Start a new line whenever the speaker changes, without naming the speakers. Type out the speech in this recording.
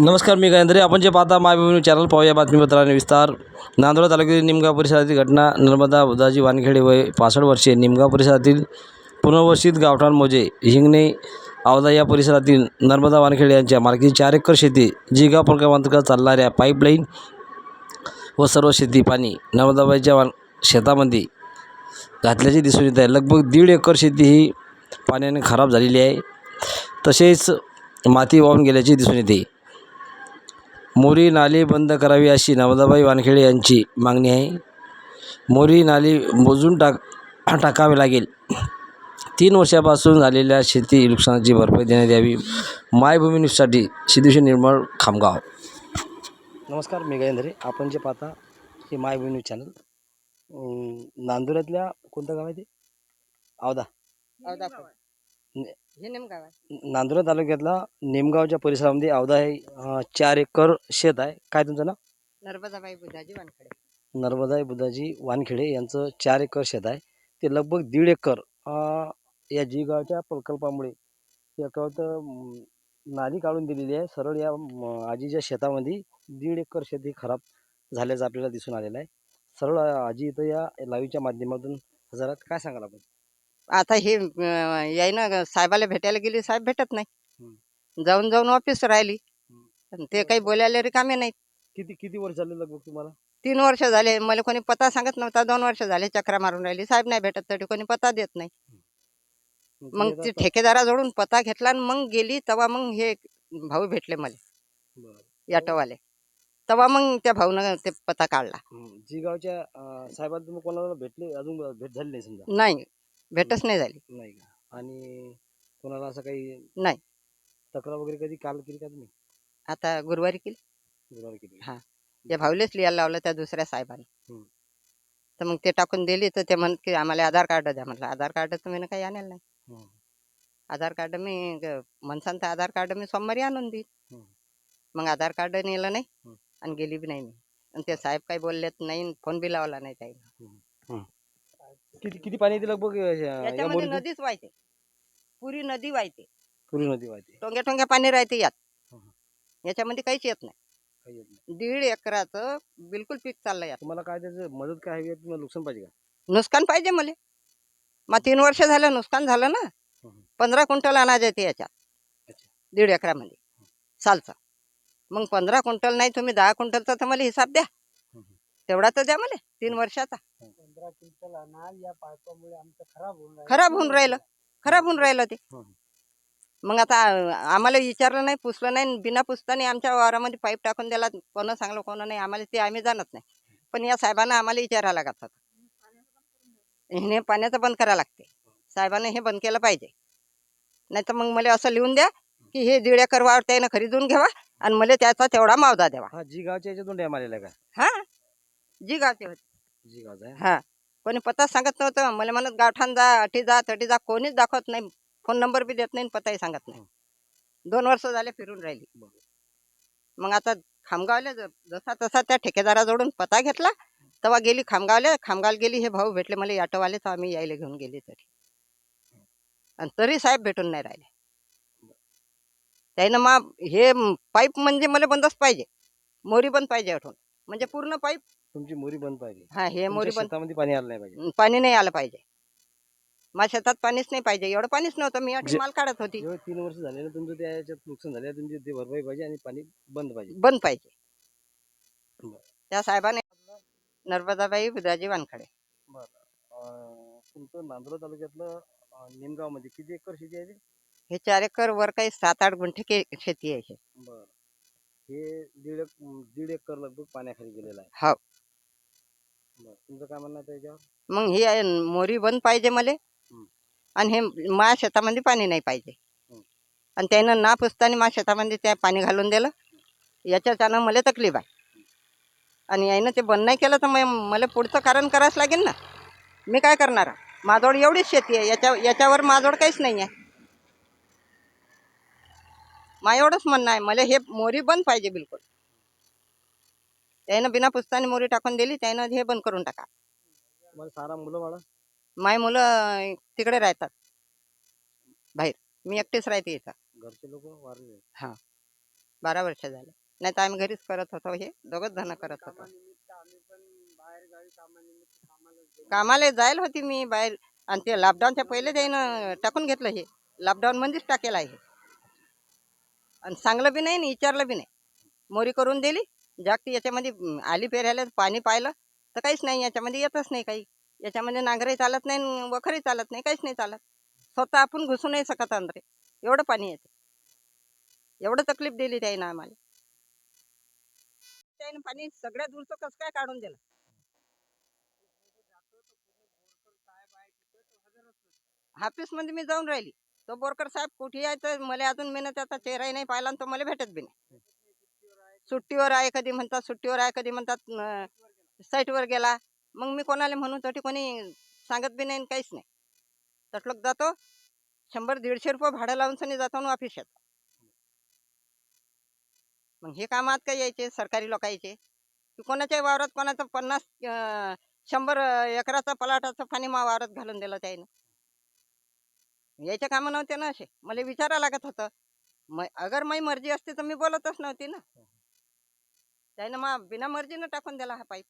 नमस्कार मी गायंद्रे आपण जे पाहता मायभूमी चॅनल पाहूया बातमीपत्राने विस्तार. नांदोडा तालुक्यातील निमगाव परिसरातील घटना नर्मदा बुधाजी वानखेडे वय पासष्ट वर्षे निमगाव परिसरातील पुनर्वसित गावठाण मोजे हिंगणे आवदा या परिसरातील नर्मदा वानखेडे यांच्या मालकी चार एकर शेती जिगाव प्रकल्पांतर्गत चालणाऱ्या पाईपलाईन व सर्व शेती पाणी नर्मदाबाईच्या वान शेतामध्ये घातल्याचे दिसून येत आहे. लगभग दीड एकर शेती ही पाण्याने खराब झालेली आहे. तसेच माती वाहून गेल्याचे दिसून येते. मोरी नाली बंद करावी अशी नवदाबाई वानखेडे यांची मागणी आहे. मोरी नाली मोजून टाक टाकावे लागेल. तीन वर्षापासून झालेल्या शेती नुकसानाची भरपाई देण्यात यावी. मायभूमी न्यूजसाठी सिद्धेश्वर निर्मळ खामगाव. नमस्कार मी गजेंद्रे आपण जे पाहता हे मायभूमी न्यूज चॅनल. नांदुऱ्यातल्या कोणतं गाव आहे ते? आवदा
हे नेमगाव आहे.
नांदुरा तालुक्यातला नेमगावच्या परिसरामध्ये आवदा हे अं, चार एकर शेत आहे. काय तुमचं नाव?
नर्मदाबाई बुधाजी वानखडे.
नर्मदा बुधाजी वानखेडे यांचं चार एकर शेत आहे. ते लगभग दीड एकर अं, या जिगावच्या प्रकल्पामुळे एकावत नाली काढून दिलेली आहे. सरळ या म, आजीच्या शेतामध्ये दीड एकर शेत ही खराब झाल्याचं आपल्याला दिसून आलेलं आहे. सरळ अं, आजी इथं या लाईव्हच्या माध्यमातून हजर आहेत काय सांगाल आपण?
आता हे यायनं साहेबाला भेटायला गेली साहेब भेटत नाही. जाऊन जाऊन ऑफिस राहिली. ते काही बोलायला रिकामे नाहीत.
किती किती वर्ष झाले लगभग तुम्हाला?
तीन वर्ष झाले. मला कोणी पत्ता सांगत नव्हता. दोन वर्ष झाले चक्रा मारून राहिली. साहेब नाही भेटत तरी कोणी पत्ता देत नाही. मग ते ठेकेदाराजवळून पत्ता घेतला आणि मग गेली. तेव्हा मग हे भाऊ भेटले मला. याटोवाले. तेव्हा मग त्या भाऊनं ते पत्ता काढला.
जिगावच्या अं, साहेबांना कोणाला भेटले? अजून भेट झाली नाही समजा?
नाही. भेटच नाही झाली.
नाही का? आणि कोणाला असं काही
नाही.
तक्रार वगैरे कधी काल केली का तुम्ही?
आता गुरुवारी केली.
गुरुवारी केली
हा. त्या भाऊलेच लिहायला लावलं त्या दुसऱ्या साहेबांनी
हम्म.
तर मग ते टाकून दिली तर ते म्हणत की आम्हाला आधार कार्ड द्या म्हटलं. आधार कार्ड तर मी काही आणलं नाही.
हं.
आधार कार्ड मी ग- म्हणसान तर आधार कार्ड मी सोमवारी आणून देईन.
हम्म.
मग आधार कार्ड नेलं नाही
हम्म.
आणि गेली बी नाही मी. आणि ते साहेब काही बोललेत नाही फोन बी लावला नाही त्याने
किती किती पाणी येते लगभग या
याच्यामध्ये? नदीच वाहते. पुरी नदी वाहते.
पुरी नदी वाहते.
टोंग्या टोंग्या पाणी राहते यात.
हं.
याच्यामध्ये काहीच येत नाही.
काही येत नाही.
दीड एकराचं बिलकुल पीक चाललं यात.
तुम्हाला काय त्याचं मदत काय हवी आहे तुम्हाला नुकसान पाहिजे का?
नुकसान पाहिजे मला. मग तीन वर्ष झालं नुकसान झालं ना. पंधरा क्विंटल अनाज येते याच्यात.
अच्छा.
दीड एकरामध्ये. सालचा. मग पंधरा क्विंटल नाही तुम्ही दहा क्विंटलचा तर मला हिसाब द्या. तेवढा तर द्या मला. तीन वर्षाचा.
क्विंटल अनाज या पावसामुळे आमचं खराब होऊन
खराब होऊन राहिलं. खराब होऊन राहिलं ते. मग आता आम्हाला विचारलं नाही पुसलं नाही बिना पुसताना आमच्या वावरामध्ये पाईप टाकून दिला. कोणं सांगलं कोणं नाही. आम्हाला ते आम्ही जाणत नाही. पण या साहेबांना आम्हाला विचारायला लागत होतं. हे पाण्याचं बंद करायला लागते. साहेबांना हे बंद केलं पाहिजे. नाही तर मग मला असं लिहून द्या की हे दीड एकर वावर त्यानं खरीदून घ्यावा आणि मला त्याचा तेवढा मावदा द्यावा.
हा जी गावच्या याच्यातून डॅम आलेला आहे का?
हा. जी गावचे होते हा. कोणी पत्ता सांगत नव्हतं. मला म्हणत गावठाण जा अटी जा तटी जा. कोणीच दाखवत नाही. फोन नंबर बी देत नाही आणि पत्ताही सांगत नाही. दोन वर्ष झाले फिरून राहिली. मग आता खामगावले जसा तसा त्या ठेकेदाराजवळून पत्ता घेतला. तेव्हा गेली खामगावले. खामगावला गेली हे भाऊ भेटले मला ऑटोवाले तर आम्ही यायला घेऊन गेली तरी. आणि तरी साहेब भेटून नाही राहिले. त्यानं मग हे पाईप म्हणजे मला बंदच पाहिजे. मोरी बंद पाहिजे आठवून म्हणजे पूर्ण पाईप
तुमची मोरी बंद पाहिजे
हा हे मोरी बंद
शेतामध्ये पाणी आलं नाही पाहिजे.
पाणी नाही आलं पाहिजे. माझ्या शेतात पाणीच नाही पाहिजे. एवढं पाणीच नव्हतं. मी
जे-
माल काढत होती.
जेव्हा तीन वर्ष झाले ना तुमचं त्या याच्यात नुकसान झालं. तुमची ते भरपाई पाहिजे आणि पाणी बंद पाहिजे.
बंद पाहिजे.
बरं.
त्या साहेबाने नर्मदाबाई बुधाजी वानखडे.
अं, तुमचं नांदोरा तालुक्यातलं अं, निमगावमध्ये किती एकर शेती आहे ते?
हे चार एकर वर काही सात आठ गुंठे के- शेती आहे. हे.
बरं. हे दीड एक- दीड एकर लगभग पाण्याखाली गेलेलं आहे.
हो.
बरं तुमचं काय म्हणणं आहे त्याच्यावर
मग ही आहे मोरी बंद पाहिजे मले.
हं.
आणि हे माझ्या शेतामध्ये पाणी नाही पाहिजे.
हं.
आणि त्यानं ना पुसताना माझ्या शेतामध्ये त्या पाणी घालून दिलं. याच्याच्यानं मला तकलीफ आहे. आणि यानं ते बंद नाही केलं तर मग मला पुढचं कारण करावंच लागेल ना. मी काय करणार? माझ्याजवळ एवढीच शेती आहे. याच्या याच्यावर माझ्याजवळ काहीच नाही आहे. मा एवढंच म्हणणं आहे. मला हे मोरी बंद पाहिजे बिलकुल. त्यानं बिना पुसताना मोरी टाकून दिली त्यानं हे बंद करून टाका.
मला सारा मुलं बाळा?
माय मुलं तिकडे राहतात. बाहेर. मी एकटीच राहते इथं.
घरचे लोक वारले
हा. बारा वर्ष झाले. नाही तर आम्ही घरीच करत होतो हे. दोघच जण करत होतो. कामाला जायला होती मी बाहेर. आणि ते लॉकडाऊनच्या पहिले त्यानं टाकून घेतलं हे. लॉकडाऊन मध्येच टाकेल आहे आणि चांगलं बी नाही आणि विचारलं बी नाही. मोरी करून दिली. जागती याच्यामध्ये आली पेरायला पाणी पाहिलं तर काहीच नाही याच्यामध्ये येतच नाही काही. याच्यामध्ये नांगरही चालत नाही आणि वखरही चालत नाही काहीच नाही चालत. स्वतः आपण घुसू नाही शकत अंदरे. एवढं पाणी येते. एवढं तकलीफ दिली त्याईनं आम्हाला. त्याईनं पाणी सगळ्या दूरचं कसं काय काढून दिलं? हाफिसमध्ये मी जाऊन राहिली. तो बोरकर साहेब कुठे आहे? तर मला अजून मेहनत त्याचा चेहराही नाही पाहिला आणि तो मला भेटत बी नाही. सुट्टीवर आहे कधी म्हणतात सुट्टीवर आहे कधी म्हणतात साईटवर गेला. मग मी कोणाला म्हणून तरी कोणी सांगत बी नाही काहीच नाही. तटलोक जातो शंभर दीडशे रुपये भाडं लावून सनी जातो ना ऑफिसात मग हे कामात काय यायचे सरकारी लोकांचे की कोणाच्या वावरात कोणाचं पन्नास शंभर एकराचा पलाटाचं पाणी मा वावरात घालून दिलं त्यानं यायचे कामं नव्हते ना असे. मला विचारा लागत होतं. म अगर माझी मर्जी असते तर मी बोलतच नव्हती ना. त्यानं मग बिना मर्जीनं टाकून दिला हा पाईप.